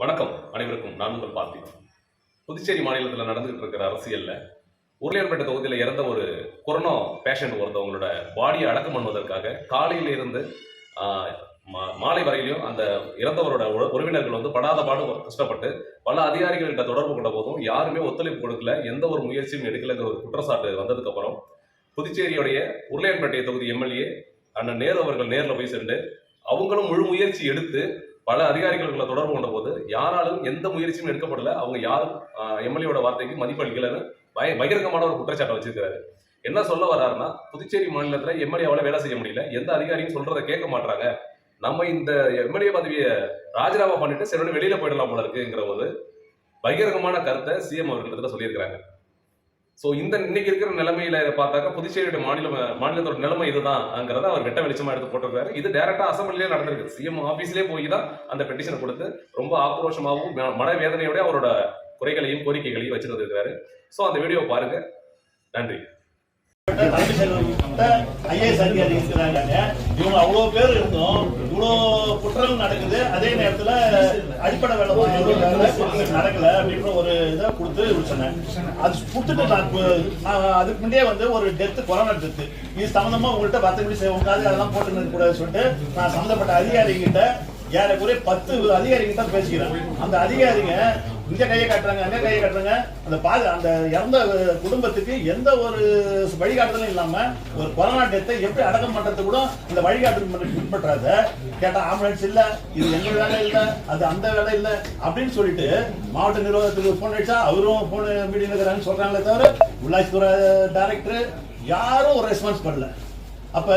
வணக்கம். அனைவருக்கும் நான் உங்கள் பார்த்தி புதுச்சேரி மாநிலத்தில் நடந்துகிட்டு இருக்கிற அரசியலில் உருளையன்பேட்டை தொகுதியில் இறந்த ஒரு கொரோனா பேஷண்ட் ஒருத்தவங்களோட பாடியை அடக்கம் பண்ணுவதற்காக காலையிலிருந்து மா- மாலை வரையிலையும் அந்த இறந்தவரோட உறவினர்கள் வந்து படாத பாடு கஷ்டப்பட்டு பல அதிகாரிகள்கிட்ட தொடர்பு கொண்ட போதும் யாருமே ஒத்துழைப்பு கொடுக்கல எந்த ஒரு முயற்சியும் எடுக்கலைங்கிற ஒரு குற்றச்சாட்டு வந்ததுக்கப்புறம் புதுச்சேரியுடைய உருளையன்பேட்டை தொகுதி எம்எல்ஏ அண்ணன் நேரு அவர்கள் நேரில் போய் சென்று அவங்களும் முழு முயற்சி எடுத்து பல அதிகாரிகளை தொடர்பு கொண்ட போது யாராலும் எந்த முயற்சியும் எடுக்கப்படல. அவங்க யாரும் எம்எல்ஏவோட வார்த்தைக்கு மதிப்பு அளிக்கலன்னு பய பகிரங்கமான ஒரு குற்றச்சாட்டை வச்சிருக்காரு என்ன சொல்ல வர்றாருன்னா புதுச்சேரி மாநிலத்துல எம்எல்ஏவால வேலை செய்ய முடியல. எந்த அதிகாரியும் சொல்றதை கேட்க மாட்டாங்க நம்ம இந்த எம்எல்ஏ பதவியை ராஜினாமா பண்ணிட்டு சரி வெளியில போயிடலாம் போல இருக்குங்கிற ஒரு பகிரங்கமான கருத்தை சிஎம் அவர்கள் சொல்லியிருக்கிறாங்க. ஸோ இந்த இன்னைக்கு இருக்கிற நிலைமையில பார்த்தாக்கா புதுச்சேரியோட மாநில மாநிலத்தோட நிலைமை இதுதான்ங்கிறத அவர் வெட்ட வெளிச்சமா எடுத்து போட்டிருக்காரு இது டேரக்டா அசம்பிளிலே நடந்திருக்கு சிஎம் ஆபீஸ்லயே போய் தான் அந்த பெட்டிஷனை கொடுத்து ரொம்ப ஆக்ரோஷமாகவும் மனவேதனையோட அவரோட குறைகளையும் கோரிக்கைகளையும் வச்சுட்டு வந்திருக்காரு ஸோ அந்த வீடியோ பாருங்க நன்றி ஐஏஎஸ் அதிகாரி இருக்கிறாங்க இவங்க அவ்வளோ பேர் இருந்தோம் இவ்வளோ குற்றங்கள் நடக்குது அதே நேரத்துல அடிப்படை வேலை நடக்கல அப்படின்ற ஒரு இதை கொடுத்து சொன்னேன் அது கொடுத்துட்டு நான் அதுக்கு முன்னே வந்து ஒரு டெத்து கொரோனா டெத்து இது சம்பந்தமா உங்கள்கிட்ட பத்து செய்ய அதெல்லாம் போட்டு கூடாதுன்னு சொல்லிட்டு நான் சம்பந்தப்பட்ட அதிகாரிகிட்ட ஏறக்குறைய பத்து அதிகாரிகிட்ட பேசிக்கிறேன். அந்த அதிகாரிங்க இங்க கையை காட்டுறாங்க அங்க கையை காட்டுறாங்க. அந்த பாது அந்த இறந்த குடும்பத்துக்கு எந்த ஒரு வழிகாட்டுதலும் இல்லாம ஒரு கொரோனா டெத்தை எப்படி அடக்கம் பண்றது கூட இந்த வழிகாட்டுதல் பின்பற்றாத கேட்டா ஆம்புலன்ஸ் இல்ல இது எங்க வேலை இல்ல அது அந்த வேலை இல்ல அப்படின்னு சொல்லிட்டு மாவட்ட நிர்வாகத்துக்கு போன் அடிச்சா அவரும் போன் மீடியம் இருக்கிறாங்கன்னு சொல்றாங்களே தவிர உள்ளாட்சித்துறை டைரக்டர் யாரும் ஒரு ரெஸ்பான்ஸ் பண்ணல. அப்போ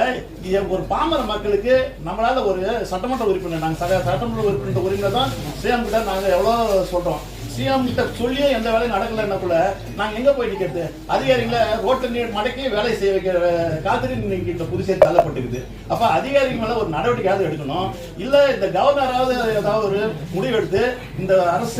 ஒரு பாமர மக்களுக்கு நம்மளால் ஒரு சட்டமன்ற உறுப்பினர் நாங்கள் சக- சட்டமன்ற உறுப்பினர் உரிமையில தான் சிஎம் கிட்ட நாங்கள் எவ்வளோ சொல்கிறோம் சிஎம் கிட்ட சொல்லியே எந்த வேலையும் நடக்கலன்னா கூட நாங்கள் எங்க போய் நிற்கிறது அதிகாரிகளை ரோட்ல நீர் மடக்கி வேலை செய்ய வைக்கிற காத்திரி இன்னைக்கு இந்த புதுசே தள்ளப்பட்டிருக்குது அப்போ அதிகாரிகள் மேலே ஒரு நடவடிக்கையாவது எடுக்கணும். இல்லை இந்த கவர்னராவது ஏதாவது ஒரு முடிவெடுத்து இந்த அரசு